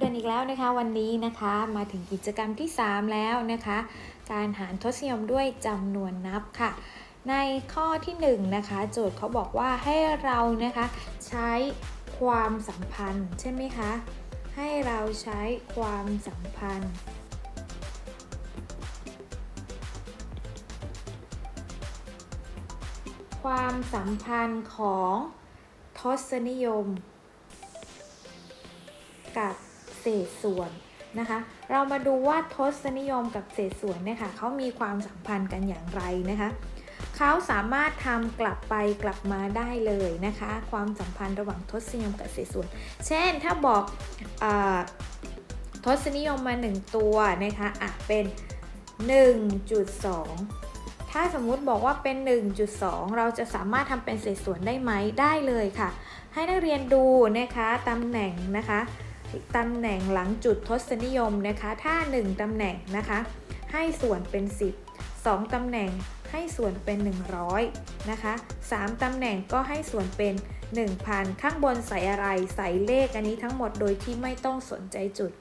เดินอีกแล้วนะคะวันนี้นะคะมาถึงกิจกรรมที่ 3 แล้วนะคะ การหารทศนิยมด้วยจำนวนนับค่ะ ในข้อที่ 1 นะคะ โจทย์เขาบอกว่าให้เรานะคะ ใช้ความสัมพันธ์ใช่ไหมคะ ให้เราใช้ความสัมพันธ์ความสัมพันธ์ของทศนิยม กับ ศษส่วนนะคะ เรามาดูว่าทศนิยมกับเศษส่วนเนี่ยค่ะเขามีความสัมพันธ์กันอย่างไรนะคะเขาสามารถทำกลับไปกลับมาได้เลยนะคะ ความสัมพันธ์ระหว่างทศนิยมกับเศษส่วน เช่นถ้าบอกอทศนิยมมา 1 ตัวนะคะอะเป็น 1.2 ถ้าสมมุติบอกว่าเป็น 1.2 เราจะสามารถทำเป็นเศษส่วนได้ไหมได้เลยค่ะ ให้นักเรียนดูนะคะตำแหน่งนะคะ ตำแหน่งหลังจุดทศนิยมนะคะ ถ้า 1 ตำแหน่งนะคะ ให้ส่วนเป็น 10 2 ตำแหน่งให้ส่วนเป็น 100 นะคะ 3 ตำแหน่งก็ให้ส่วนเป็น 1,000 ข้างบนใส่อะไรใส่เลขอันนี้ทั้งหมดโดยที่ไม่ต้องสนใจจุด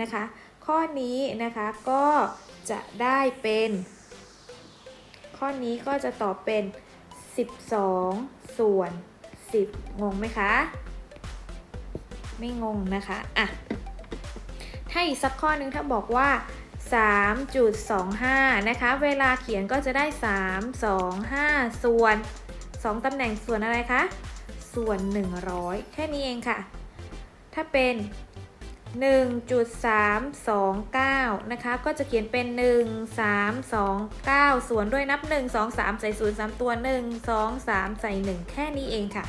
นะคะ ข้อนี้นะคะก็จะได้เป็น ข้อนี้ก็จะตอบเป็น 12 ส่วน 10 งงไหมคะ ไม่งงนะคะอะถ้าอีกสักข้อหนึงถ้าบอกว่า 3.25 นะคะ เวลาเขียนก็จะได้ 3 2 5 ส่วน 2 ตำแหน่งส่วนอะไรคะ ส่วน 100 แค่นี้เองค่ะ ถ้าเป็น 1.329 นะคะ ก็จะเขียนเป็น 1329 ส่วนด้วยนับ 1 2 3 ใส่0 3 ตัว 1 2 3 ใส่ 1 แค่นี้เองค่ะ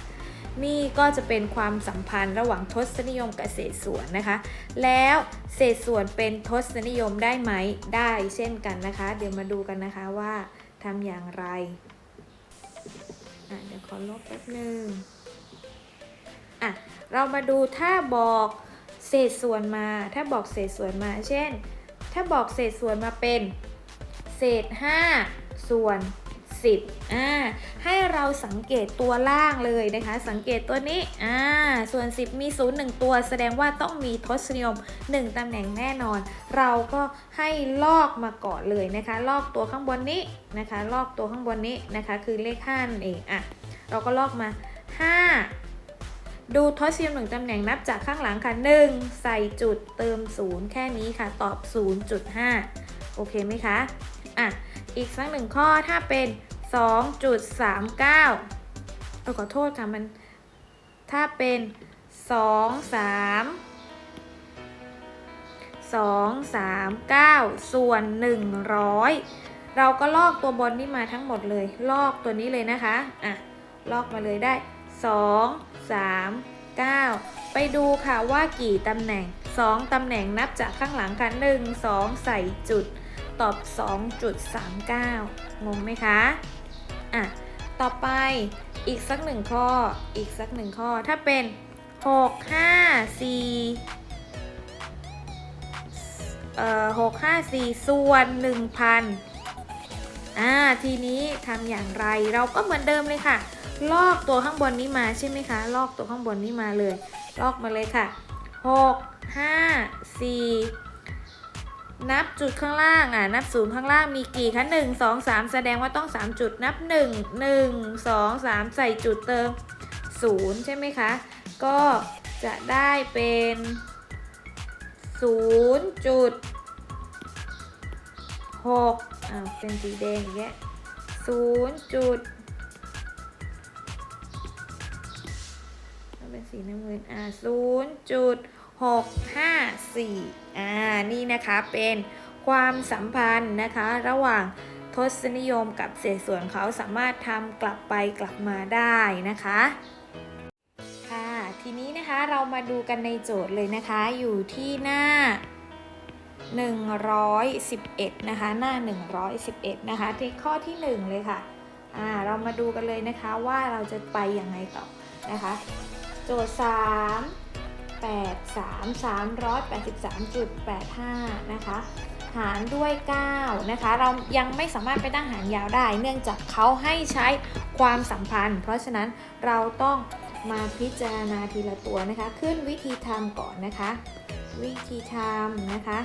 นี่ก็จะเป็นความสัมพันธ์ระหว่างทศนิยมกับเศษส่วนนะคะ แล้วเศษส่วนเป็นทศนิยมได้ไหมได้เช่นกันนะคะ เดี๋ยวมาดูกันนะคะว่าทำอย่างไรเดี๋ยวขอลบแป๊บนึงอะเรามาดูถ้าบอกเศษส่วนมา ถ้าบอกเศษส่วนมา เช่น ถ้าบอกเศษส่วนมาเป็น เศษ 5 ส่วน 10อ่าให้เราสังเกตตัวล่างเลยนะคะ สังเกตตัวนี้อ่าส่วน 10 มี 0 1 ตัว แสดงว่าต้องมีทศนิยม 1ตำแหน่งแน่นอน เราก็ให้ลอกมาก่อนเลยนะคะ ลอกตัวข้างบนนี้นะคะ ลอกตัวข้างบนนี้นะคะ คือเลข5นั่นเองอะเราก็ลอกมา 5ดูทศนิยมหนึ่งตำแหน่งนับจากข้างหลังค่ะ1ใส่จุดเติม 0 แค่นี้ค่ะ ตอบ 0.5 โอเคไหมคะ อะ อีกสักหนึ่งข้อถ้าเป็น 2.39เออขอโทษค่ะมัน ถ้าเป็น 2 3 2 3 9 ส่วน 100 เราก็ลอกตัวบนนี้มาทั้งหมดเลย ลอกตัวนี้เลยนะคะ อะ ลอกมาเลยได้ 2 3 9 ไปดูค่ะว่ากี่ตำแหน่ง 2 ตำแหน่งนับจากข้างหลังค่ะ1 2 ใส่จุด ตอบ 2.39 งงไหมคะ อะ ต่อไปอีกสักหนึ่งข้อ อีกสักหนึ่งข้อ ถ้าเป็น 6 5 4เอ่อ6 5 4 ส่วน 1,000อ่า ทีนี้ทำอย่างไร เราก็เหมือนเดิมเลยค่ะ ลอกตัวข้างบนนี้มาใช่ไหมคะ ลอกตัวข้างบนนี้มาเลย ลอกมาเลยค่ะ 6 5 4 นับจุดข้างล่างอะนับศูนย์ข้างล่างมีกี่คะหนึ่งสองสามแสดงว่าต้องสามจุดนับหนึ่งหนึ่งสองสามใส่จุดเติมศูนย์ใช่ไหมคะ ก็จะได้เป็นศูนย์จุดหกอ่าเป็นสีแดงอย่างเงี้ยศูนย์จุดเป็นสีน้ำเงินอ่าศูนย์จุด 6 5 4อ่านี่นะคะเป็นความสัมพันธ์นะคะ ระหว่างทศนิยมกับเศษส่วนเขาสามารถทำกลับไปกลับมาได้นะคะค่ะทีนี้นะคะเรามาดูกันในโจทย์เลยนะคะ อยู่ที่หน้า 111 นะคะ หน้า 111 นะคะที่ข้อที่ 1 เลยค่ะอ่าเรามาดูกันเลยนะคะว่าเราจะไปยังไงต่อนะคะ โจทย์ 3 8 3 383.85 นะคะ หารด้วย 9 นะคะ เรายังไม่สามารถไปตั้งหารยาวได้ เนื่องจากเขาให้ใช้ความสัมพันธ์ เพราะฉะนั้นเราต้องมาพิจารณาทีละตัวนะคะ ขึ้นวิธีทำก่อนนะคะ วิธีทำนะคะ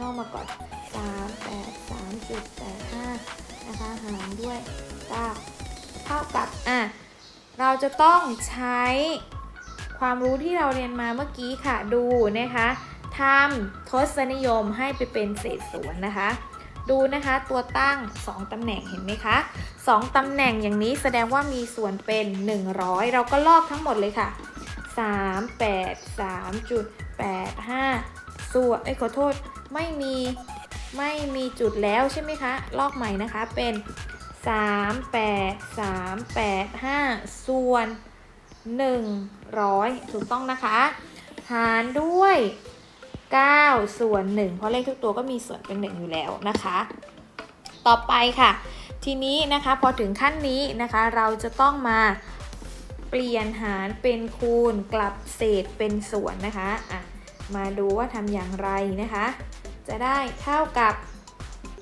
นอกมาก่อน383.85 นะคะ หารด้วย 9 เท่ากับ อะ เราจะต้องใช้ ความรู้ที่เราเรียนมาเมื่อกี้ค่ะดูนะคะทำทศนิยมให้ไปเป็นเศษส่วนนะคะ ดูนะคะตัวตั้ง 2 ตำแหน่งเห็นไหมคะ2ตำแหน่งอย่างนี้แสดงว่ามีส่วนเป็น 100 เราก็ลอกทั้งหมดเลยค่ะ 3 8 3จุด8 5 ส่วนเอ้ยขอโทษไม่มีไม่มีจุดแล้วใช่ไหมคะ ลอกใหม่นะคะเป็น 3 8 3 8 5 ส่วน 100ถูกต้องนะคะ หารด้วย 9 ส่วน 1 เพราะเลขทุกตัวก็มีส่วนเป็น 1 อยู่แล้วนะคะ ต่อไปค่ะ ทีนี้นะคะพอถึงขั้นนี้นะคะเราจะต้องมาเปลี่ยนหารเป็นคูณกลับเศษเป็นส่วนนะคะอะมาดูว่าทำอย่างไรนะคะ จะได้เท่ากับ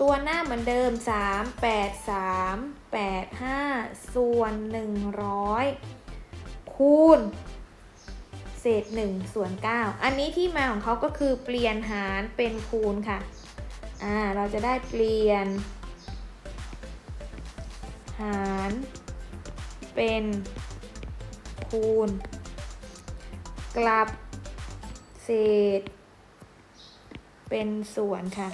ตัวหน้าเหมือนเดิม 3 8 3 8 5 ส่วน 100 คูณ เศษ1ส่วน9อันนี้ที่มาของเขาก็คือเปลี่ยนหารเป็นคูณค่ะ อ่า เราจะได้เปลี่ยน หารเป็นคูณ กลับเศษ เป็นส่วนค่ะ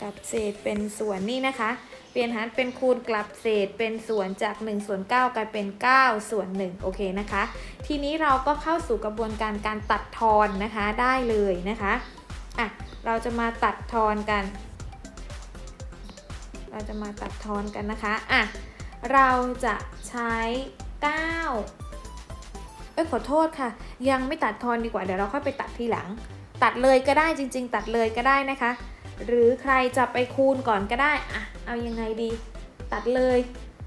กลับเศษเป็นส่วนนี่นะคะ ลี่ยนหารเป็นคูณกลับเศษเป็นส่วนจาก1ส่วน9กลายเป็น9ส่วน1โอเคนะคะ ทีนี้เราก็เข้าสู่กระบวนการการตัดทอนนะคะได้เลยนะคะอะเราจะมาตัดทอนกัน เราจะมาตัดทอนกันนะคะอะเราจะใช้ 9 เอ้ยขอโทษค่ะ ยังไม่ตัดทอนดีกว่าเดี๋ยวเราค่อยไปตัดทีหลัง ตัดเลยก็ได้จริง ๆ ตัดเลยก็ได้นะคะ หรือใครจะไปคูณก่อนก็ได้อะเอายังไงดี ตัดเลย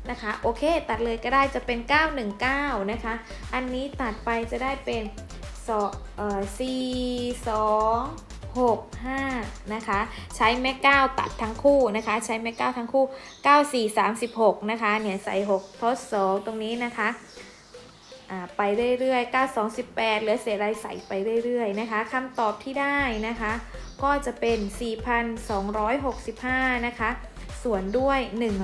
นะคะ โอเค ตัดเลยก็ได้จะเป็น 919 นะคะ อันนี้ตัดไปจะได้เป็นสอเอ่อ4 2 6 5นะคะ ใช้แม่9ตัดทั้งคู่นะคะ ใช้แม่9ทั้งคู่ 9 4 36 นะคะ เนี่ยใส่ 6 ทด 2 ตรงนี้นะคะไปเรื่อยๆ 9 2 18เหลือเศษอะไรใส่ไปเรื่อยๆ นะคะคำตอบที่ได้นะคะ ก็จะเป็น 4,265 นะคะ ส่วนด้วย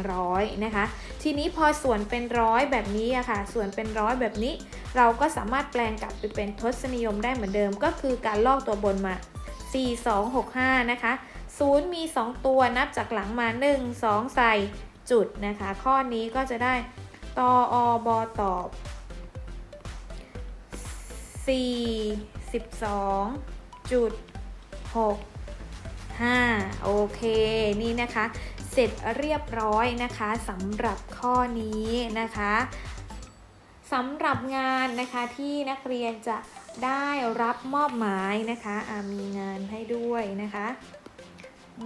100 นะคะ ทีนี้พอส่วนเป็นร้อยแบบนี้อะค่ะ ส่วนเป็นร้อยแบบนี้ เราก็สามารถแปลงกลับไปเป็นทศนิยมได้เหมือนเดิม ก็คือการลอกตัวบนมา 4265 นะคะ 0 มี 2 ตัวนับจากหลังมา 1 2 ใส่จุดนะคะ ข้อนี้ก็จะได้ตออบตอบ42จุด 6 5 โอเค นี่นะคะ เสร็จเรียบร้อยนะคะสำหรับข้อนี้นะคะสำหรับงานนะคะที่นักเรียนจะได้รับมอบหมายนะคะมีงานให้ด้วยนะคะ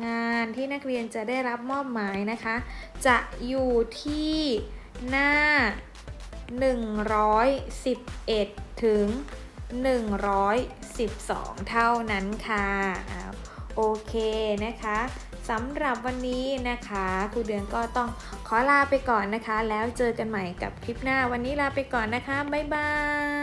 งานที่นักเรียนจะได้รับมอบหมายนะคะ จะอยู่ที่หน้า 111 ถึง 112 เท่านั้นค่ะอ่าโอเคนะคะสำหรับวันนี้นะคะครูเดือนก็ต้องขอลาไปก่อนนะคะ แล้วเจอกันใหม่กับคลิปหน้าวันนี้ลาไปก่อนนะคะ บ๊ายบาย